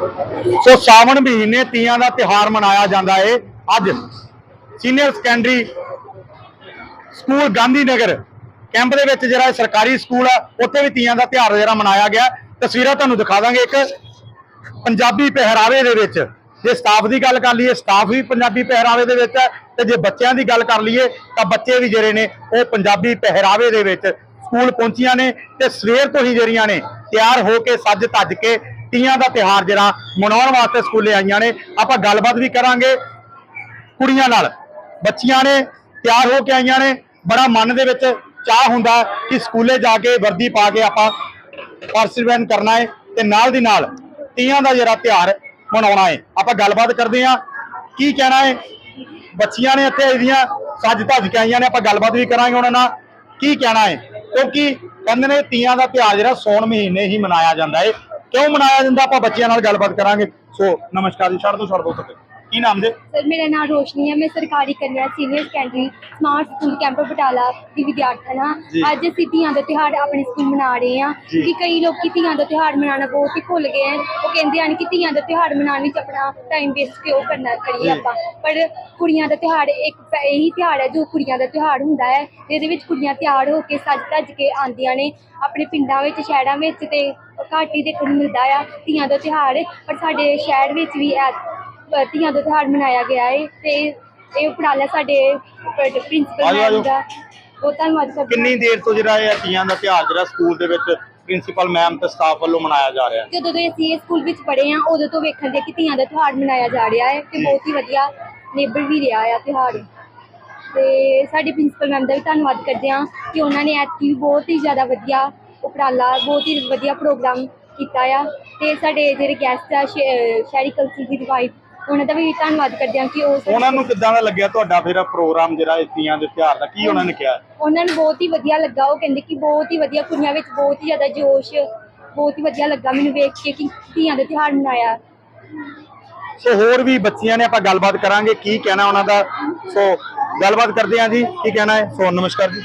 ਸੋ ਸਾਵਣ ਮਹੀਨੇ ਤੀਆਂ ਦਾ ਤਿਹਾਰ ਮਨਾਇਆ ਜਾਂਦਾ ਏ। ਅੱਜ senior secondary school Gandhi Nagar camp ਦੇ ਵਿੱਚ ਜਿਹੜਾ ਸਰਕਾਰੀ ਸਕੂਲ ਆ, ਉੱਥੇ ਵੀ ਤੀਆਂ ਦਾ ਤਿਹਾਰ ਜਿਹੜਾ ਮਨਾਇਆ ਗਿਆ। ਤਸਵੀਰਾਂ ਤੁਹਾਨੂੰ ਦਿਖਾ ਦਾਂਗੇ ਇੱਕ ਪੰਜਾਬੀ ਪਹਿਰਾਵੇ ਦੇ ਵਿੱਚ। ਜੇ ਸਟਾਫ ਦੀ ਗੱਲ ਕਰ ਲਈਏ ਸਟਾਫ ਵੀ ਪੰਜਾਬੀ ਪਹਿਰਾਵੇ ਦੇ ਵਿੱਚ ਹੈ ਤੇ ਜੇ ਬੱਚਿਆਂ ਦੀ ਗੱਲ ਕਰ ਲਈਏ, ਤਾਂ ਬੱਚੇ ਵੀ ਜਿਹੜੇ ਨੇ, ਉਹ ਪੰਜਾਬੀ ਪਹਿਰਾਵੇ ਦੇ ਵਿੱਚ ਸਕੂਲ ਪਹੁੰਚੀਆਂ ਨੇ ਤੇ ਸਵੇਰ ਤੋਂ ਹੀ ਜਿਹੜੀਆਂ ਨੇ ਤਿਆਰ ਹੋ ਕੇ ਸੱਜ ਧੱਜ ਕੇ ਤੀਆਂ ਦਾ ਤਿਹਾਰ ਜਿਹੜਾ ਮਨਾਉਣ ਵਾਸਤੇ ਸਕੂਲੇ ਆਈਆਂ ਨੇ। ਆਪਾਂ ਗੱਲਬਾਤ ਵੀ ਕਰਾਂਗੇ ਕੁੜੀਆਂ ਨਾਲ। ਬੱਚੀਆਂ ਨੇ ਤਿਆਰ ਹੋ ਕੇ ਆਈਆਂ ਨੇ। ਬੜਾ ਮਨ ਦੇ ਵਿੱਚ ਚਾਹ ਹੁੰਦਾ ਕਿ ਸਕੂਲੇ ਜਾ ਕੇ ਵਰਦੀ ਪਾ ਕੇ ਆਪਾਂ ਪਾਰਟਿਸਿਪੇਟ ਕਰਨਾ ਹੈ ਤੇ ਨਾਲ ਦੀ ਨਾਲ ਤੀਆਂ ਦਾ ਜਿਹੜਾ ਤਿਉਹਾਰ ਮਨਾਉਣਾ ਹੈ ਆਪਾਂ ਗੱਲਬਾਤ ਕਰਦੇ ਹਾਂ। ਕੀ ਕਹਿਣਾ ਹੈ ਬੱਚੀਆਂ ਨੇ ਇੱਥੇ ਇਹਦੀਆਂ ਸੱਜ ਧੱਜ ਕੇ ਆਈਆਂ ਨੇ। ਆਪਾਂ ਗੱਲਬਾਤ ਵੀ ਕਰਾਂਗੇ ਉਹਨਾਂ ਨਾਲ। ਕੀ ਕਹਿਣਾ ਹੈ ਕਿਉਂਕਿ ਕਹਿੰਦੇ ਨੇ ਤੀਆਂ ਦਾ ਤਿਉਹਾਰ ਜਿਹੜਾ ਸੌਣ ਮਹੀਨੇ ਹੀ ਮਨਾਇਆ ਜਾਂਦਾ ਹੈ ਕਿਉਂ ਮਨਾਇਆ ਜਾਂਦਾ? ਆਪਾਂ ਬੱਚਿਆਂ ਨਾਲ ਗੱਲਬਾਤ ਕਰਾਂਗੇ। ਸੋ ਨਮਸਕਾਰ ਜੀ ਛੱਡ ਦੋ ਛੱਡ ਦੋ ਸਕੇ ਕੀ ਨਾਮ ਦੇ ਸਰ ਮੇਰਾ ਨਾਮ ਰੋਸ਼ਨੀ ਹੈ। ਮੈਂ ਸਰਕਾਰੀ ਕੰਨਿਆ senior secondary smart school camp Batala ਦੀ ਵਿਦਿਆਰਥਣ ਹਾਂ। ਜੀ। ਅੱਜ ਅਸੀਂ ਧੀਆਂ ਦਾ ਤਿਉਹਾਰ ਆਪਣੇ ਸਕੂਲ ਮਨਾ ਰਹੇ ਹਾਂ ਜੀ। ਕਿ ਕਈ ਲੋਕੀ ਧੀਆਂ ਦਾ ਤਿਉਹਾਰ ਮਨਾਉਣਾ ਬਹੁਤ ਹੀ ਭੁੱਲ ਗਏ ਹਨ। ਉਹ ਕਹਿੰਦੇ ਹਨ ਕਿ ਧੀਆਂ ਦਾ ਤਿਉਹਾਰ ਮਨਾਉਣ ਵਿੱਚ ਆਪਣਾ ਟਾਈਮ ਵੇਸਟ ਕਿਉਂ ਕਰਨਾ ਜੀ। ਕਰੀਏ ਆਪਾਂ? ਪਰ ਕੁੜੀਆਂ ਦਾ ਤਿਉਹਾਰ ਇੱਕ ਪ- ਇਹੀ ਤਿਉਹਾਰ ਹੈ ਜੋ ਕੁੜੀਆਂ ਦਾ ਤਿਉਹਾਰ ਹੁੰਦਾ ਹੈ। ਇਹਦੇ ਵਿੱਚ ਕੁੜੀਆਂ ਤਿਆਰ ਹੋ ਕੇ ਸੱਜ ਧੱਜ ਕੇ ਆਉਂਦੀਆਂ ਨੇ। ਆਪਣੇ ਪਿੰਡਾਂ ਵਿੱਚ ਸ਼ਹਿਰਾਂ ਵਿੱਚ ਤੇ ਘੱਟ ਹੀ ਦੇਖਣ ਨੂੰ ਮਿਲਦਾ ਆ ਧੀਆਂ ਦਾ ਤਿਉਹਾਰ ਪਰ ਸਾਡੇ ਸ਼ਹਿਰ ਵਿੱਚ ਵੀ ਐ ਧੀਆਂ ਦਾ ਤਿਉਹਾਰ ਮਨਾਇਆ ਗਿਆ ਹੈ ਤੇ ਇਹ ਉਪਰਾਲਾ ਸਾਡੇ ਪ੍ਰਿੰਸੀਪਲ। ਮੈਮ ਦਾ। ਬਹੁਤ ਧੰਨਵਾਦ ਕਰਦੀ ਕਿੰਨੀ ਦੇਰ ਤੋਂ ਜਿਹੜਾ ਇਹ ਤੀਆਂ ਦਾ ਤਿਉਹਾਰ ਜਿਹੜਾ ਸਕੂਲ ਦੇ ਵਿੱਚ ਪ੍ਰਿੰਸੀਪਲ ਮੈਮ ਤੇ ਸਟਾਫ ਵੱਲੋਂ ਮਨਾਇਆ ਜਾ ਰਿਹਾ? ਹੈ ਜਦੋਂ ਤੋਂ ਅਸੀਂ ਇਹ ਸਕੂਲ ਵਿੱਚ ਪੜ੍ਹੇ ਹਾਂ ਉਦੋਂ ਤੋਂ ਵੇਖਣ ਦੇ ਕਿ ਧੀਆਂ ਦਾ ਤਿਉਹਾਰ ਮਨਾਇਆ ਜਾ ਰਿਹਾ ਹੈ ਤੇ ਬਹੁਤ ਹੀ ਵਧੀਆ ਨੇਬਰ ਵੀ ਰਿਹਾ ਆ ਤਿਉਹਾਰ। ਤੇ ਸਾਡੇ ਪ੍ਰਿੰਸੀਪਲ ਮੈਮ ਦਾ ਵੀ ਧੰਨਵਾਦ ਕਰਦੇ ਹਾਂ ਕਿ ਉਹਨਾਂ ਨੇ ਐਤਕੀ ਬਹੁਤ ਹੀ ਜ਼ਿਆਦਾ ਵਧੀਆ ਉਪਰਾਲਾ ਬਹੁਤ ਹੀ ਵਧੀਆ ਪ੍ਰੋਗਰਾਮ ਕੀਤਾ ਆ ਤੇ ਸਾਡੇ ਜਿਹੜੇ ਗੈਸਟ ਆ ਸ਼ਹਿਰੀ ਕਲਸੀ ਦੀ ਵਾਈਫ ਉਹਨਾਂ ਦਾ ਵੀ ਧੰਨਵਾਦ ਕਰਦੇ ਹਾਂ ਕਿ ਉਹ ਉਹਨਾਂ ਨੂੰ ਕਿੱਦਾਂ ਦਾ ਲੱਗਿਆ ਤੁਹਾਡਾ ਫਿਰ ਪ੍ਰੋਗਰਾਮ ਜਿਹੜਾ ਇਹ ਤੀਆਂ ਦੇ ਤਿਉਹਾਰ ਦਾ ਕੀ ਉਹਨਾਂ ਨੇ ਕਿਹਾ? ਉਹਨਾਂ ਨੂੰ ਬਹੁਤ ਹੀ ਵਧੀਆ ਲੱਗਾ ਉਹ ਕਹਿੰਦੇ ਕਿ ਬਹੁਤ ਹੀ ਵਧੀਆ ਕੁੜੀਆਂ ਵਿੱਚ ਬਹੁਤ ਹੀ ਜ਼ਿਆਦਾ ਜੋਸ਼ ਬਹੁਤ ਹੀ ਵਧੀਆ ਲੱਗਾ ਮੈਨੂੰ ਵੇਖ ਕੇ ਕਿ ਧੀਆਂ ਦਾ ਤਿਉਹਾਰ ਮਨਾਇਆ। ਸੋ ਹੋਰ ਵੀ ਬੱਚੀਆਂ ਨੇ ਆਪਾਂ ਗੱਲਬਾਤ ਕਰਾਂਗੇ ਕੀ ਕਹਿਣਾ ਉਹਨਾਂ ਦਾ? ਸੋ ਗੱਲਬਾਤ ਕਰਦੇ ਹਾਂ ਜੀ ਕੀ ਕਹਿਣਾ ਹੈ? ਸੋ ਨਮਸਕਾਰ ਜੀ।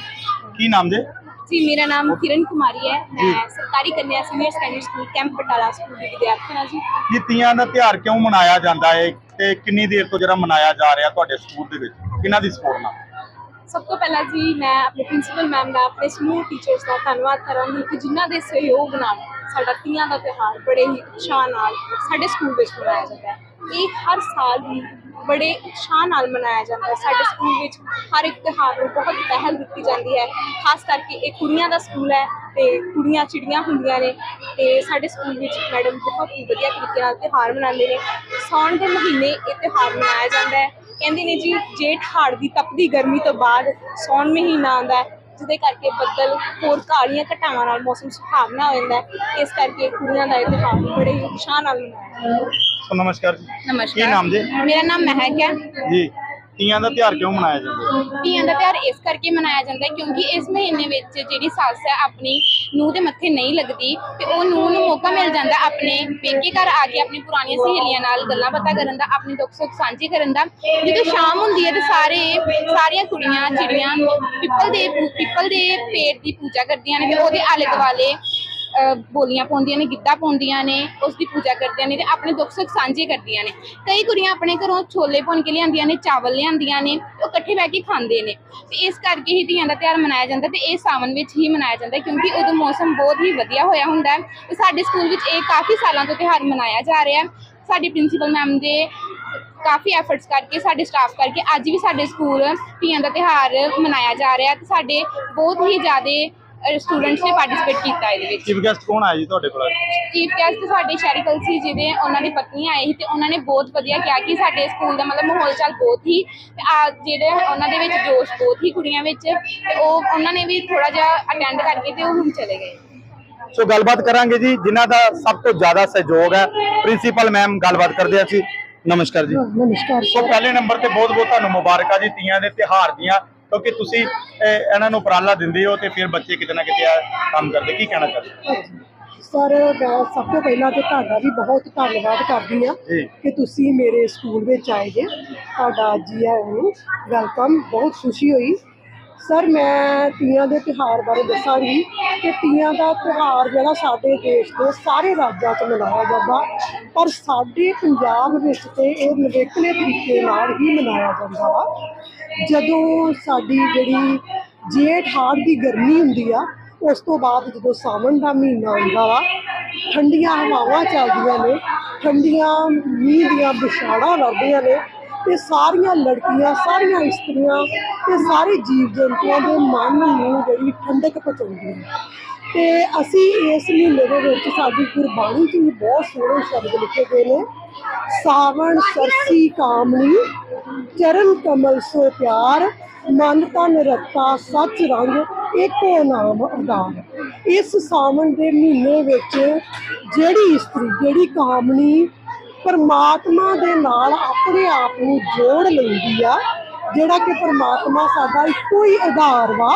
ਕੀ ਨਾਮ ਦੇ ਜੀ ਮੇਰਾ ਨਾਮ ਕਿਰਨ ਕੁਮਾਰੀ ਹੈ। ਮੈਂ ਸਰਕਾਰੀ ਕੰਨਿਆ senior secondary school camp Batala school ਦੀ ਵਿਦਿਆਰਥਣ ਹਾਂ ਜੀ। ਇਹ ਤੀਆਂ ਦਾ ਤਿਉਹਾਰ ਕਿਉਂ ਮਨਾਇਆ ਜਾਂਦਾ ਹੈ ਤੇ ਕਿੰਨੀ ਦੇਰ ਤੋਂ ਜਿਹੜਾ ਮਨਾਇਆ ਜਾ ਰਿਹਾ ਤੁਹਾਡੇ ਸਕੂਲ ਦੇ ਵਿੱਚ? ਕਿਹਨਾਂ ਦੀ ਸਪੋਰਟ ਨਾਲ? ਸਭ ਤੋਂ ਪਹਿਲਾਂ ਜੀ ਮੈਂ ਆਪਣੇ ਪ੍ਰਿੰਸੀਪਲ ਮੈਮ ਦਾ ਆਪਣੇ ਸਮੂਹ ਟੀਚਰਸ ਦਾ ਧੰਨਵਾਦ ਕਰਾਂਗੀ ਕਿ ਜਿਨ੍ਹਾਂ ਦੇ ਸਹਿਯੋਗ ਨਾਲ ਸਾਡਾ ਤੀਆਂ ਦਾ ਤਿਉਹਾਰ ਬੜੇ ਹੀ ਉਤਸ਼ਾਹ ਨਾਲ ਸਾਡੇ ਸਕੂਲ ਵਿੱਚ ਮਨਾਇਆ ਜਾਂਦਾ ਹੈ। ਇਹ ਹਰ ਸਾਲ ਦੀ ਬੜੇ ਉਤਸ਼ਾਹ ਨਾਲ ਮਨਾਇਆ ਜਾਂਦਾ ਹੈ। ਸਾਡੇ ਸਕੂਲ ਵਿੱਚ ਹਰ ਇੱਕ ਤਿਉਹਾਰ ਨੂੰ ਬਹੁਤ ਪਹਿਲ ਦਿੱਤੀ ਜਾਂਦੀ ਹੈ। ਖਾਸ ਕਰਕੇ ਇਹ ਕੁੜੀਆਂ ਦਾ ਸਕੂਲ ਹੈ ਤੇ ਕੁੜੀਆਂ ਚਿੜੀਆਂ ਹੁੰਦੀਆਂ ਨੇ ਤੇ ਸਾਡੇ ਸਕੂਲ ਵਿੱਚ ਮੈਡਮ ਬਹੁਤ ਹੀ ਵਧੀਆ ਤਰੀਕੇ ਨਾਲ ਤਿਉਹਾਰ ਮਨਾਉਂਦੇ ਨੇ। ਸਾਉਣ ਦੇ ਮਹੀਨੇ ਇਹ ਤਿਉਹਾਰ ਮਨਾਇਆ ਜਾਂਦਾ ਹੈ। ਕਹਿੰਦੇ ਨੇ ਜੀ, ਜੇਠ ਹਾੜ ਦੀ ਤਪਦੀ ਗਰਮੀ ਤੋਂ ਬਾਅਦ ਸੌਣ ਮਹੀਨਾ ਆਉਂਦਾ ਹੈ। ਜਿਹਦੇ ਕਰਕੇ ਬੱਦਲ ਹੋਰ ਕਾਲੀਆਂ ਘਟਾਵਾਂ ਨਾਲ ਮੌਸਮ ਸੁਹਾਵਣਾ ਹੋ ਜਾਂਦਾ ਹੈ। ਇਸ ਕਰਕੇ ਕੁੜੀਆਂ ਦਾ ਇਹ ਤਿਉਹਾਰ ਬੜੇ ਹੀ ਉਤਸ਼ਾਹ ਨਾਲ ਮਨਾਇਆ ਜਾਂਦਾ ਹੈ। ਸੋ ਨਮਸਕਾਰ ਜੀ। ਨਮਸਕਾਰ। ਕੀ ਨਾਮ ਜੀ? ਮੇਰਾ ਨਾਮ ਮਹਿਕ ਹੈ। ਜੀ। ਤੀਆਂ ਦਾ ਤਿਉਹਾਰ ਕਿਉਂ ਮਨਾਇਆ ਜਾਂਦਾ ਹੈ? ਧੀਆਂ ਦਾ ਤਿਉਹਾਰ ਇਸ ਕਰਕੇ ਮਨਾਇਆ ਜਾਂਦਾ ਹੈ ਕਿਉਂਕਿ ਇਸ ਮਹੀਨੇ ਵਿੱਚ ਜਿਹੜੀ ਸੱਸ ਹੈ ਆਪਣੀ ਨੂੰਹ ਦੇ ਮੱਥੇ ਨਹੀਂ ਲੱਗਦੀ ਤੇ ਉਹ ਨੂੰਹ ਨੂੰ ਮੌਕਾ ਮਿਲ ਜਾਂਦਾ ਆਪਣੇ ਪੇਕੇ ਘਰ ਆ ਕੇ ਆਪਣੀ ਪੁਰਾਣੀਆਂ ਸਹੇਲੀਆਂ ਨਾਲ ਗੱਲਾਂ ਬਾਤਾਂ ਕਰਨ ਦਾ, ਆਪਣੇ ਦੁੱਖ ਸੁੱਖ ਸਾਂਝੇ ਕਰਨ ਦਾ। ਜਦੋਂ ਸ਼ਾਮ ਹੁੰਦੀ ਹੈ ਤੇ ਸਾਰੇ, ਸਾਰੀਆਂ ਕੁੜੀਆਂ, ਚਿੜੀਆਂ ਪਿੱਪਲ ਦੇ ਪਿੱਪਲ ਦੇ ਪੇੜ ਦੀ ਪੂਜਾ ਕਰਦੀਆਂ ਨੇ ਤੇ ਉਹਦੇ ਆਲੇ ਦੁਆਲੇ ਬੋਲੀਆਂ ਪਾਉਂਦੀਆਂ ਨੇ, ਗਿੱਧਾ ਪਾਉਂਦੀਆਂ ਨੇ, ਉਸ ਦੀ ਪੂਜਾ ਕਰਦੀਆਂ ਨੇ ਤੇ ਆਪਣੇ ਦੁੱਖ ਸੁੱਖ ਸਾਂਝੇ ਕਰਦੀਆਂ ਨੇ। ਕਈ ਕੁੜੀਆਂ ਆਪਣੇ ਘਰੋਂ ਛੋਲੇ ਭੁੰਨ ਕੇ ਲਿਆਂਦੀਆਂ ਨੇ, ਚਾਵਲ ਲਿਆਂਦੀਆਂ ਨੇ, ਉਹ ਇਕੱਠੇ ਬਹਿ ਕੇ ਖਾਂਦੇ ਨੇ। ਤੇ ਇਸ ਕਰਕੇ ਹੀ ਧੀਆਂ ਦਾ ਤਿਉਹਾਰ ਮਨਾਇਆ ਜਾਂਦਾ ਤੇ ਇਹ ਸਾਵਨ ਵਿੱਚ ਹੀ ਮਨਾਇਆ ਜਾਂਦਾ ਕਿਉਂਕਿ ਉਦੋਂ ਮੌਸਮ ਬਹੁਤ ਹੀ ਵਧੀਆ ਹੋਇਆ ਹੁੰਦਾ ਹੈ। ਤੇ ਸਾਡੇ ਸਕੂਲ ਵਿੱਚ ਇਹ ਕਾਫੀ ਸਾਲਾਂ ਤੋਂ ਤਿਉਹਾਰ ਮਨਾਇਆ ਜਾ ਰਿਹਾ ਹੈ। ਸਾਡੀ ਪ੍ਰਿੰਸੀਪਲ ਮੈਮ ਦੇ ਕਾਫੀ ਐਫਰਟਸ ਕਰਕੇ, ਸਾਡੇ ਸਟਾਫ ਕਰਕੇ ਅੱਜ ਵੀ ਸਾਡੇ ਸਕੂਲ ਧੀਆਂ ਦਾ ਤਿਉਹਾਰ ਮਨਾਇਆ ਜਾ ਰਿਹਾ ਤੇ ਸਾਡੇ ਬਹੁਤ ਹੀ ਜ਼ਿਆਦਾ ਸਟੂਡੈਂਟਸ ਨੇ ਪਾਰਟਿਸਿਪੇਟ ਕੀਤਾ ਇਹਦੇ ਵਿੱਚ। ਚੀਫ ਗੈਸਟ ਕੌਣ ਆਇਆ ਜੀ ਤੁਹਾਡੇ ਕੋਲ ਚੀਫ ਗੈਸਟ ਸਾਡੇ ਸ਼ੈਰੀਕਲ ਸੀ ਜਿਹਦੇ ਉਹਨਾਂ ਦੀ ਪਤਨੀ ਆਏ ਸੀ ਤੇ ਉਹਨਾਂ ਨੇ ਬਹੁਤ ਵਧੀਆ ਕਿਹਾ ਕਿ ਸਾਡੇ ਸਕੂਲ ਦਾ ਮਤਲਬ ਮਾਹੌਲ ਚਾਲ ਬਹੁਤ ਹੀ ਤੇ ਆ ਜਿਹੜੇ ਉਹਨਾਂ ਦੇ ਵਿੱਚ ਜੋਸ਼ ਬਹੁਤ ਹੀ ਕੁੜੀਆਂ ਵਿੱਚ ਤੇ ਉਹ ਉਹਨਾਂ ਨੇ ਵੀ ਥੋੜਾ ਜਿਹਾ ਅਟੈਂਡ ਕਰਕੇ ਤੇ ਉਹ ਹੁਣ ਚਲੇ ਗਏ। ਸੋ ਗੱਲਬਾਤ ਕਰਾਂਗੇ ਜੀ ਜਿਨ੍ਹਾਂ ਦਾ ਸਭ ਤੋਂ ਜ਼ਿਆਦਾ ਸਹਿਯੋਗ ਹੈ। ਪ੍ਰਿੰਸੀਪਲ ਮੈਮ ਗੱਲਬਾਤ ਕਰਦੇ ਅਸੀਂ। ਨਮਸਕਾਰ ਜੀ। ਨਮਸਕਾਰ ਸੋ ਪਹਿਲੇ ਨੰਬਰ ਤੇ ਬਹੁਤ ਬਹੁਤ ਤੁਹਾਨੂੰ ਮੁਬਾਰਕਾਂ ਜੀ ਤੀਆਂ ਦੇ ਤਿਹਾਰ ਦੀਆਂ। ਕਿਉਂਕਿ ਤੁਸੀਂ ਇਹਨਾਂ ਨੂੰ ਉਪਰਾਲਾ ਦਿੰਦੇ ਹੋ ਤੇ ਫਿਰ ਬੱਚੇ ਕਿਤੇ ਨਾ ਕਿਤੇ ਆ ਕੰਮ ਕਰਦੇ। ਕੀ ਕਹਿਣਾ ਚਾਹੁੰਦੇ? ਸਰ ਮੈਂ ਸਭ ਤੋਂ ਪਹਿਲਾਂ ਤੇ ਤੁਹਾਡਾ ਵੀ ਬਹੁਤ ਧੰਨਵਾਦ ਕਰਦੀ ਹਾਂ ਕਿ ਤੁਸੀਂ ਮੇਰੇ ਸਕੂਲ ਵਿੱਚ ਆਏ ਜੇ। ਤੁਹਾਡਾ ਜੀ ਆਇਆਂ ਨੂੰ ਵੈਲਕਮ ਬਹੁਤ ਖੁਸ਼ੀ ਹੋਈ। ਸਰ ਮੈਂ ਤੀਆਂ ਦੇ ਤਿਉਹਾਰ ਬਾਰੇ ਦੱਸਾਂਗੀ ਕਿ ਤੀਆਂ ਦਾ ਤਿਉਹਾਰ ਜਿਹੜਾ ਸਾਡੇ ਦੇਸ਼ ਦੇ ਸਾਰੇ ਰਾਜਾਂ 'ਚ ਮਨਾਇਆ ਜਾਂਦਾ ਪਰ ਸਾਡੇ ਪੰਜਾਬ ਵਿੱਚ ਤੇ ਇਹ ਨਵੇਕਲੇ ਤਰੀਕੇ ਨਾਲ ਹੀ ਮਨਾਇਆ ਜਾਂਦਾ ਵਾ। ਜਦੋਂ ਸਾਡੀ ਜਿਹੜੀ ਜੇਠ ਹਾੜ ਦੀ ਗਰਮੀ ਹੁੰਦੀ ਆ, ਉਸ ਤੋਂ ਬਾਅਦ ਜਦੋਂ ਸਾਵਣ ਦਾ ਮਹੀਨਾ ਆਉਂਦਾ ਵਾ, ਠੰਡੀਆਂ ਹਵਾਵਾਂ ਚੱਲਦੀਆਂ ਨੇ, ਠੰਡੀਆਂ ਮੀਂਹ ਦੀਆਂ ਵਿਛਾੜਾਂ ਲੱਗਦੀਆਂ ਨੇ, ਤੇ ਸਾਰੀਆਂ ਲੜਕੀਆਂ, ਸਾਰੀਆਂ ਇਸਤਰੀਆਂ ਤੇ ਸਾਰੇ ਜੀਵ ਜੰਤੂਆਂ ਦੇ ਮਨ ਨੂੰ ਜਿਹੜੀ ਠੰਡਕ ਪਹੁੰਚਾਉਂਦੀਆਂ ਤੇ ਅਸੀਂ ਇਸ ਮਹੀਨੇ ਦੇ ਵਿੱਚ ਸਾਡੀ ਗੁਰਬਾਣੀ 'ਚ ਵੀ ਬਹੁਤ ਸੋਹਣੇ ਸ਼ਬਦ ਲਿਖੇ ਗਏ ਨੇ। ਸਾਵਣ ਸਰਸੀ ਕਾਮਣੀ ਚਰਨ ਕਮਲ ਸੋ ਪਿਆਰ, ਮਨ ਤਨ ਰਤਾ, ਸੱਚ ਰੰਗ ਇੱਕੋ ਨਾਮ ਆਧਾਰ ਇਸ ਸਾਵਣ ਦੇ ਮਹੀਨੇ ਵਿੱਚ ਜਿਹੜੀ ਇਸਤਰੀ, ਜਿਹੜੀ ਕਾਮਣੀ ਪਰਮਾਤਮਾ ਦੇ ਨਾਲ ਆਪਣੇ ਆਪ ਨੂੰ ਜੋੜ ਲੈਂਦੀ ਆ, ਜਿਹੜਾ ਕਿ ਪਰਮਾਤਮਾ ਸਾਡਾ ਇੱਕੋ ਹੀ ਆਧਾਰ ਵਾ,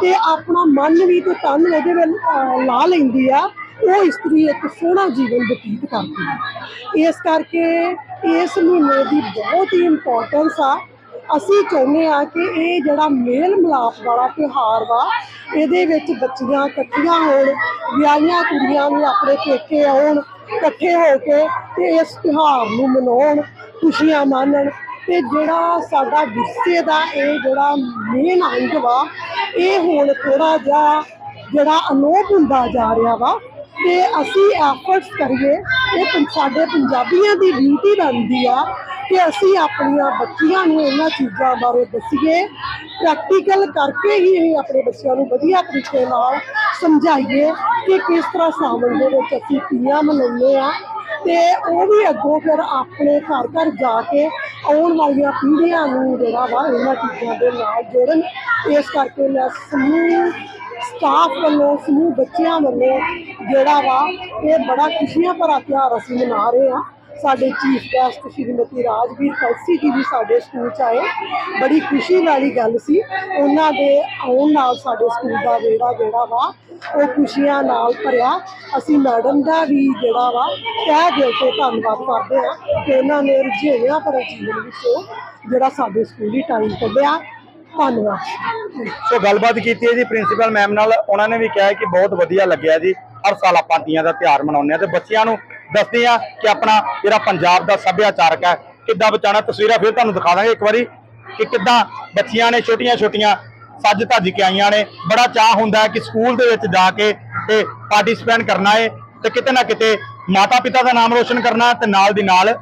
ਤੇ ਆਪਣਾ ਮਨ ਵੀ ਤੇ ਤਨ ਇਹਦੇ ਵੱਲ ਲਾ ਲੈਂਦੀ ਆ ਉਹ ਇਸਤਰੀ ਇੱਕ ਸੋਹਣਾ ਜੀਵਨ ਬਤੀਤ ਕਰਦੀ ਹੈ। ਇਸ ਕਰਕੇ ਇਸ ਮਹੀਨੇ ਦੀ ਬਹੁਤ ਹੀ ਇੰਪੋਰਟੈਂਸ ਆ। ਅਸੀਂ ਚਾਹੁੰਦੇ ਆ ਕਿ ਇਹ ਜਿਹੜਾ ਮੇਲ ਮਿਲਾਪ ਵਾਲਾ ਤਿਉਹਾਰ ਵਾ, ਇਹਦੇ ਵਿੱਚ ਬੱਚੀਆਂ ਇਕੱਠੀਆਂ ਹੋਣ, ਵਿਆਹੀਆਂ ਕੁੜੀਆਂ ਨੂੰ ਆਪਣੇ ਪੇਕੇ ਆਉਣ, ਇਕੱਠੇ ਹੋ ਕੇ ਤੇ ਇਸ ਤਿਉਹਾਰ ਨੂੰ ਮਨਾਉਣ, ਖੁਸ਼ੀਆਂ ਮਾਣਨ ਤੇ ਜਿਹੜਾ ਸਾਡਾ ਵਿਰਸੇ ਦਾ ਇਹ ਜਿਹੜਾ ਮੇਨ ਅੰਗ ਵਾ, ਇਹ ਹੁਣ ਥੋੜਾ ਜਿਹਾ ਜਿਹੜਾ ਅਲੋਪ ਹੁੰਦਾ ਜਾ ਰਿਹਾ ਵਾ ਤੇ ਅਸੀਂ ਐਫਰਟਸ ਕਰੀਏ ਇਹ ਸਾਡੇ ਪੰਜਾਬੀਆਂ ਦੀ ਡਿਊਟੀ ਬਣਦੀ ਆ ਕਿ ਅਸੀਂ ਆਪਣੀਆਂ ਬੱਚੀਆਂ ਨੂੰ ਇਹਨਾਂ ਚੀਜ਼ਾਂ ਬਾਰੇ ਦੱਸੀਏ ਪ੍ਰੈਕਟੀਕਲ ਕਰਕੇ ਹੀ ਅਸੀਂ ਆਪਣੇ ਬੱਚਿਆਂ ਨੂੰ ਵਧੀਆ ਤਰੀਕੇ ਨਾਲ ਸਮਝਾਈਏ ਕਿ ਕਿਸ ਤਰ੍ਹਾਂ ਸਾਵਣ ਦੇ ਵਿੱਚ ਅਸੀਂ ਤੀਆਂ ਮਨਾਉਂਦੇ ਆ ਤੇ ਉਹ ਵੀ ਅੱਗੋਂ ਫਿਰ ਆਪਣੇ ਘਰ ਘਰ ਜਾ ਕੇ ਆਉਣ ਵਾਲੀਆਂ ਪੀੜ੍ਹੀਆਂ ਨੂੰ ਜਿਹੜਾ ਵਾ ਇਹਨਾਂ ਚੀਜ਼ਾਂ ਦੇ ਨਾਲ ਜੋੜਨ, ਇਸ ਕਰਕੇ ਮੈਂ ਸਮੂਹ ਸਟਾਫ ਵੱਲੋਂ, ਸਮੂਹ ਬੱਚਿਆਂ ਵੱਲੋਂ ਜਿਹੜਾ ਵਾ, ਇਹ ਬੜਾ ਖੁਸ਼ੀਆਂ ਭਰਾ ਤਿਉਹਾਰ ਅਸੀਂ ਮਨਾ ਰਹੇ ਹਾਂ। ਸਾਡੇ ਚੀਫ ਗੈਸਟ ਸ਼੍ਰੀਮਤੀ ਰਾਜਵੀਰ ਕਲਸੀ ਜੀ ਵੀ ਸਾਡੇ ਸਕੂਲ ਚ ਆਏ। ਬੜੀ ਖੁਸ਼ੀ ਵਾਲੀ ਗੱਲ ਸੀ। ਉਹਨਾਂ ਦੇ ਆਉਣ ਨਾਲ ਸਾਡੇ ਸਕੂਲ ਦਾ ਵਿਹੜਾ ਜਿਹੜਾ ਵਾ, ਉਹ ਖੁਸ਼ੀਆਂ ਨਾਲ ਭਰਿਆ। ਅਸੀਂ ਮੈਡਮ ਦਾ ਵੀ ਜਿਹੜਾ ਵਾ ਤਹਿ ਦਿਲ ਤੋਂ ਧੰਨਵਾਦ ਕਰਦੇ ਹਾਂ ਕਿ ਉਹਨਾਂ ਨੇ ਰੁਝੇਵਿਆਂ ਭਰੇ ਜੀਵਨ ਵਿੱਚੋਂ ਜਿਹੜਾ ਸਾਡੇ ਸਕੂਲੀ ਟਾਈਮ ਕੱਢਿਆ। ਧੰਨਵਾਦ। ਸੋ ਗੱਲਬਾਤ ਕੀਤੀ ਹੈ ਜੀ ਪ੍ਰਿੰਸੀਪਲ ਮੈਮ ਨਾਲ। ਉਹਨਾਂ ਨੇ ਵੀ ਕਿਹਾ ਕਿ ਬਹੁਤ ਵਧੀਆ ਲੱਗਿਆ ਜੀ। ਹਰ ਸਾਲ ਆਪਾਂ ਤੀਆਂ ਦਾ ਤਿਉਹਾਰ ਮਨਾਉਂਦੇ ਆ ਤੇ ਬੱਚਿਆਂ ਨੂੰ ਦੱਸਦੇ ਆ ਕਿ ਆਪਣਾ ਜਿਹੜਾ ਪੰਜਾਬ ਦਾ ਸੱਭਿਆਚਾਰਕ ਹੈ, ਕਿੱਦਾਂ ਬਚਾਉਣਾ ਤਸਵੀਰਾਂ ਫਿਰ ਤੁਹਾਨੂੰ ਦਿਖਾ ਦਾਂਗੇ ਇੱਕ ਵਾਰੀ ਕਿ ਕਿੱਦਾਂ ਬੱਚੀਆਂ ਨੇ ਛੋਟੀਆਂ ਛੋਟੀਆਂ ਸੱਜ ਧੱਜ ਕੇ ਆਈਆਂ ਨੇ। ਬੜਾ ਚਾਹ ਹੁੰਦਾ ਹੈ ਕਿ ਸਕੂਲ ਦੇ ਵਿੱਚ ਜਾ ਕੇ ਤੇ ਪਾਰਟਿਸਿਪੇਟ ਕਰਨਾ ਹੈ ਤੇ ਕਿਤੇ ਨਾ ਕਿਤੇ ਮਾਤਾ ਪਿਤਾ ਦਾ ਨਾਮ ਰੋਸ਼ਨ ਕਰਨਾ ਤੇ ਨਾਲ ਦੀ ਨਾਲ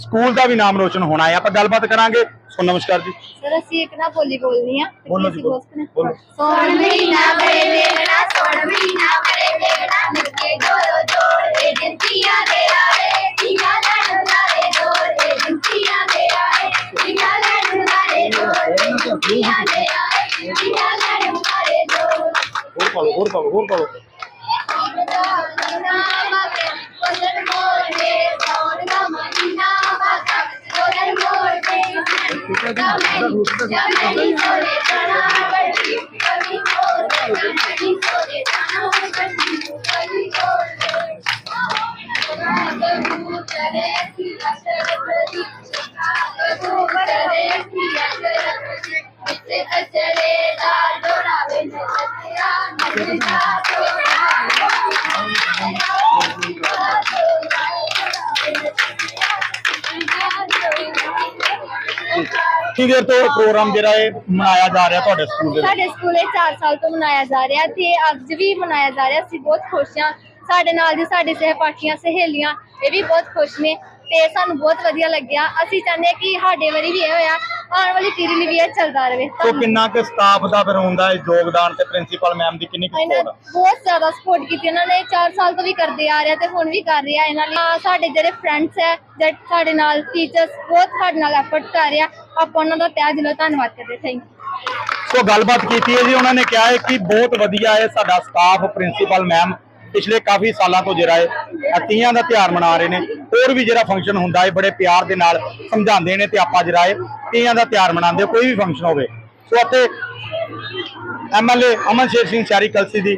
ਸਕੂਲ ਦਾ ਵੀ ਨਾਮ ਰੋਸ਼ਨ ਹੋਣਾ ਹੈ। ਆਪਾਂ ਗੱਲਬਾਤ ਕਰਾਂਗੇ। ਸੋ ਨਮਸਕਾਰ ਜੀ। ਸਰ ਅਸੀਂ ਇੱਕ ਨਾ ਬੋਲੀ ਬੋਲਨੀ ਆ ਬੋਲੋ ਜੀ, ਬੋਲੋ। ਸੋਣ ਮਹੀਨਾ ਬੜੇ ਮੇਗਣਾ ਸੋਣ ਮਹੀਨਾ ਬੜੇ ਮੇਗਣਾ ਨਿੱਕੇ ਜੋੜੋ ਜੋੜ ਜਿੰਤੀਆਂ ਦੇ ਆਏ ਤੀਆਂ ਲੈਣ ਲਾਰੇ ਜੋੜ ਜਿੰਤੀਆਂ ਦੇ ਆਏ ਤੀਆਂ ਲੈਣ ਲਾਰੇ ਜੋੜ ਜਿੰਤੀਆਂ ਦੇ ਆਏ ਤੀਆਂ ਲੈਣ ਲਾਰੇ ਜੋੜ। ਹੋਰ ਪਾਓ ਹੋਰ ਪਾਓ ਹੋਰ ਪਾਓ कभी सोरे चना कभी कभी मोर कभी सोरे ਕਿੰਨੀ ਦੇਰ ਤੋਂ ਪ੍ਰੋਗਰਾਮ ਜਿਹੜਾ ਇਹ ਮਨਾਇਆ ਜਾ ਰਿਹਾ ਤੁਹਾਡੇ ਸਕੂਲ ਦੇ ਵਿੱਚ? ਸਾਡੇ ਸਕੂਲੇ 4 ਸਾਲ ਤੋਂ ਮਨਾਇਆ ਜਾ ਰਿਹਾ ਤੇ ਅੱਜ ਵੀ ਮਨਾਇਆ ਜਾ ਰਿਹਾ। ਅਸੀਂ ਬਹੁਤ ਖੁਸ਼ ਹਾਂ। ਸਾਡੇ ਨਾਲ ਦੀ ਸਾਡੇ ਸਹਿਪਾਠੀਆਂ ਸਹੇਲੀਆਂ ਇਹ ਵੀ ਬਹੁਤ ਖੁਸ਼ ਨੇ। ਤੇ ਸਾਨੂੰ ਬਹੁਤ ਵਧੀਆ ਲੱਗਿਆ। ਅਸੀਂ ਚਾਹੁੰਦੇ ਹਾਂ ਕਿ ਸਾਡੇ ਵਾਰੀ ਵੀ ਇਹ ਹੋਇਆ ਆਉਣ ਵਾਲੀ ਪੀੜ੍ਹੀ ਲਈ ਵੀ ਇਹ ਚੱਲਦਾ ਰਹੇ। ਸੋ ਕਿੰਨਾ ਕੁ ਸਟਾਫ ਦਾ ਫਿਰ ਹੁੰਦਾ ਹੈ ਯੋਗਦਾਨ ਤੇ ਪ੍ਰਿੰਸੀਪਲ ਮੈਮ ਦੀ ਕਿੰਨੀ ਕੁ ਇਹਨਾਂ support ਆ? ਬਹੁਤ ਜ਼ਿਆਦਾ ਸਪੋਰਟ ਕੀਤੀ ਇਹਨਾਂ ਨੇ 4 ਸਾਲ ਤੋਂ ਵੀ ਕਰਦੇ ਆ ਰਿਹਾ ਤੇ ਹੁਣ ਵੀ ਕਰ ਰਿਹਾ ਇਹਨਾਂ ਲਈ। ਹਾਂ, ਸਾਡੇ ਜਿਹੜੇ ਫਰੈਂਡਸ ਹੈ ਜਿਹੜੇ ਸਾਡੇ ਨਾਲ ਟੀਚਰਸ ਬਹੁਤ ਸਾਡੇ ਨਾਲ ਐਫਰਟ ਕਰ ਰਿਹਾ ਆਪਾਂ ਉਹਨਾਂ ਦਾ ਤਹਿ ਦਿਲੋਂ ਧੰਨਵਾਦ ਕਰਦੇ ਥੈਂਕ ਯੂ ਸੋ ਗੱਲਬਾਤ ਕੀਤੀ ਹੈ ਜੀ ਉਹਨਾਂ ਨੇ ਕਿਹਾ ਹੈ ਕਿ ਬਹੁਤ ਵਧੀਆ ਹੈ ਸਾਡਾ ਸਟਾਫ ਪ੍ਰਿੰਸੀਪਲ ਮੈਮ ਪਿਛਲੇ ਕਾਫੀ ਸਾਲਾਂ ਤੋਂ ਜਿਹੜਾ ਹੈ ਤੀਆਂ ਦਾ ਤਿਉਹਾਰ ਮਨਾ ਰਹੇ ਨੇ, ਹੋਰ ਵੀ ਜਿਹੜਾ ਫੰਕਸ਼ਨ ਹੁੰਦਾ ਹੈ ਬੜੇ ਪਿਆਰ ਦੇ ਨਾਲ ਸਮਝਾਉਂਦੇ ਨੇ ਤੇ ਆਪਾਂ ਜਿਹੜਾ ਹੈ ਤੀਆਂ ਦਾ ਤਿਉਹਾਰ ਮਨਾਉਂਦੇ ਕੋਈ ਵੀ ਫੰਕਸ਼ਨ ਹੋਵੇ। ਸੋ ਅਤੇ ਐਮਐਲਏ ਅਮਨ ਸ਼ੇਰ ਸਿੰਘ ਸ਼ਾਰੀ ਕਲਸੀ ਦੀ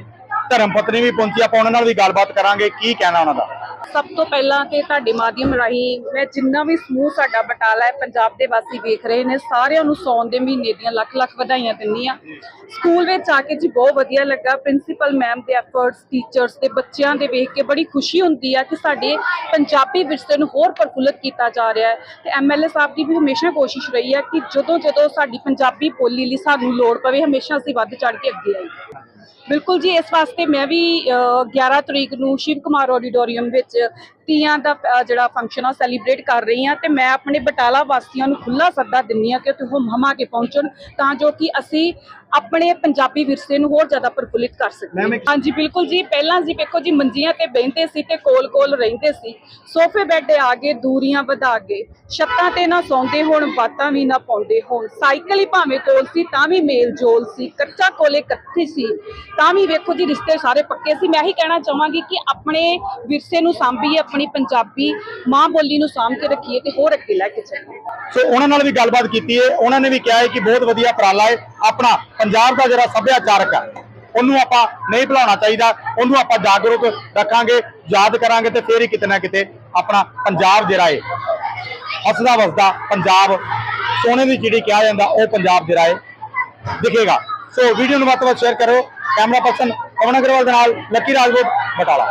ਧਰਮ ਪਤਨੀ ਵੀ ਪਹੁੰਚੀ, ਆਪਾਂ ਉਹਨਾਂ ਨਾਲ ਵੀ ਗੱਲਬਾਤ ਕਰਾਂਗੇ, ਕੀ ਕਹਿਣਾ ਉਹਨਾਂ ਦਾ? ਸਭ ਤੋਂ ਪਹਿਲਾਂ ਤੇ ਤੁਹਾਡੇ ਮਾਧਿਅਮ ਰਾਹੀਂ ਮੈਂ ਜਿੰਨਾ ਵੀ ਸਮੂਹ ਸਾਡਾ ਬਟਾਲਾ ਹੈ, ਪੰਜਾਬ ਦੇ ਵਾਸੀ ਵੇਖ ਰਹੇ ਨੇ, ਸਾਰਿਆਂ ਨੂੰ ਸੌਣ ਦੇ ਮਹੀਨੇ ਦੀਆਂ ਲੱਖ ਲੱਖ ਵਧਾਈਆਂ ਦਿੰਦੀ ਆ ਸਕੂਲ ਵਿੱਚ ਆ ਕੇ ਜੀ ਬਹੁਤ ਵਧੀਆ ਲੱਗਾ। ਪ੍ਰਿੰਸੀਪਲ ਮੈਮ ਦੇ ਐਫਰਟਸ ਟੀਚਰਸ ਤੇ ਬੱਚਿਆਂ ਦੇ ਵੇਖ ਕੇ ਬੜੀ ਖੁਸ਼ੀ ਹੁੰਦੀ ਆ ਕਿ ਸਾਡੇ ਪੰਜਾਬੀ ਵਿਰਸੇ ਨੂੰ ਹੋਰ ਪ੍ਰਫੁੱਲਤ ਕੀਤਾ ਜਾ ਰਿਹਾ ਹੈ। ਤੇ ਐਮਐਲਏ ਸਾਹਿਬ ਦੀ ਵੀ ਹਮੇਸ਼ਾ ਕੋਸ਼ਿਸ਼ ਰਹੀ ਹੈ ਕਿ ਜਦੋਂ ਜਦੋਂ ਸਾਡੀ ਪੰਜਾਬੀ ਬੋਲੀ ਲਈ ਸਾਨੂੰ ਲੋੜ ਪਵੇ, ਹਮੇਸ਼ਾ ਅਸੀਂ ਵੱਧ ਚੜ ਕੇ ਅੱਗੇ ਆਈਏ। ਬਿਲਕੁਲ ਜੀ ਇਸ ਵਾਸਤੇ ਮੈਂ ਵੀ ਅ, 11 ਤਰੀਕ ਨੂੰ ਸ਼ਿਵ ਕੁਮਾਰ ਆਡੀਟੋਰੀਅਮ ਵਿੱਚ ਤੀਆਂ ਦਾ ਜਿਹੜਾ ਫੰਕਸ਼ਨ ਆ ਸੈਲੀਬ੍ਰੇਟ ਕਰ ਰਹੀ ਹਾਂ ਤੇ ਮੈਂ ਆਪਣੇ ਬਟਾਲਾ ਵਾਸੀਆਂ ਨੂੰ ਖੁੱਲਾ ਸੱਦਾ ਦਿੰਨੀ ਆ ਕਿ ਉਹ ਹਮਾ ਕੇ ਪਹੁੰਚਣ ਤਾਂ ਜੋ ਕਿ ਅਸੀਂ ਆਪਣੇ ਪੰਜਾਬੀ ਵਿਰਸੇ ਨੂੰ ਹੋਰ ਜ਼ਿਆਦਾ ਪ੍ਰਫੁੱਲਿਤ ਕਰ ਸਕੀਏ। ਹਾਂਜੀ ਬਿਲਕੁਲ ਜੀ। ਪਹਿਲਾਂ ਜੀ ਵੇਖੋ ਜੀ ਮੰਜੀਆਂ ਤੇ ਬਹਿੰਦੇ ਸੀ ਤੇ ਕੋਲ-ਕੋਲ ਰਹਿੰਦੇ ਸੀ। ਸੋਫੇ ਬੈੱਡ ਆ ਗਏ ਦੂਰੀਆਂ ਵਧਾ ਗਏ। ਛੱਤਾਂ ਤੇ ਨਾ ਸੌਂਦੇ ਹੁਣ ਬਾਤਾਂ ਵੀ ਨਾ ਪਾਉਂਦੇ ਹੁਣ। ਸਾਈਕਲ ਹੀ ਭਾਵੇਂ ਕੋਲ ਸੀ ਤਾਂ ਵੀ ਮੇਲ ਜੋਲ ਸੀ। ਕੱਚਾ ਕੋਲੇ ਇਕੱਠੇ ਸੀ। ਤਾਂ ਵੀ ਵੇਖੋ ਜੀ ਰਿਸ਼ਤੇ ਸਾਰੇ ਪੱਕੇ ਸੀ। ਮੈਂ ਇਹੀ ਕਹਿਣਾ ਚਾਹਾਂਗੀ ਕਿ ਆਪਣੇ ਵਿਰਸੇ ਨੂੰ ਸਾਂਭੀਏ ਆਪਣੀ ਪੰਜਾਬੀ ਮਾਂ ਬੋਲੀ ਨੂੰ ਸਾਂਭ ਕੇ ਰੱਖੀਏ ਤੇ ਹੋਰ ਅੱਗੇ ਲੈ ਕੇ ਚੱਲੀਏ। ਸੋ ਉਹਨਾਂ ਨਾਲ ਵੀ ਗੱਲਬਾਤ ਕੀਤੀ ਹੈ। ਉਹਨਾਂ ਨੇ ਵੀ ਕਿਹਾ ਹੈ ਕਿ ਬਹੁਤ ਵਧੀਆ ਉਪਰਾਲਾ ਹੈ। ਆਪਣਾ ਪੰਜਾਬ ਦਾ ਜਿਹੜਾ ਸੱਭਿਆਚਾਰਕ ਹੈ, ਉਹਨੂੰ ਆਪਾਂ ਨਹੀਂ ਭੁਲਾਉਣਾ ਚਾਹੀਦਾ। ਉਹਨੂੰ ਆਪਾਂ ਜਾਗਰੂਕ ਰੱਖਾਂਗੇ, ਯਾਦ ਕਰਾਂਗੇ ਤੇ ਫੇਰ ਹੀ ਕਿਤੇ ਨਾ ਕਿਤੇ ਆਪਣਾ ਪੰਜਾਬ ਜਿਹੜਾ ਹੈ, ਹੱਸਦਾ ਵਸਦਾ ਪੰਜਾਬ, ਸੋਨੇ ਦੀ ਚਿੜੀ ਕਿਹਾ ਜਾਂਦਾ, ਉਹ ਪੰਜਾਬ ਜਿਹੜਾ ਹੈ, ਦਿਖੇਗਾ। ਸੋ ਵੀਡੀਓ ਨੂੰ ਵੱਧ ਤੋਂ ਵੱਧ ਸ਼ੇਅਰ ਕਰੋ ਕੈਮਰਾ ਪਰਸਨ ਪਵਨ ਅਗਰਵਾਲ ਦੇ ਨਾਲ ਲੱਕੀ ਰਾਜਪੂਤ ਬਟਾਲਾ।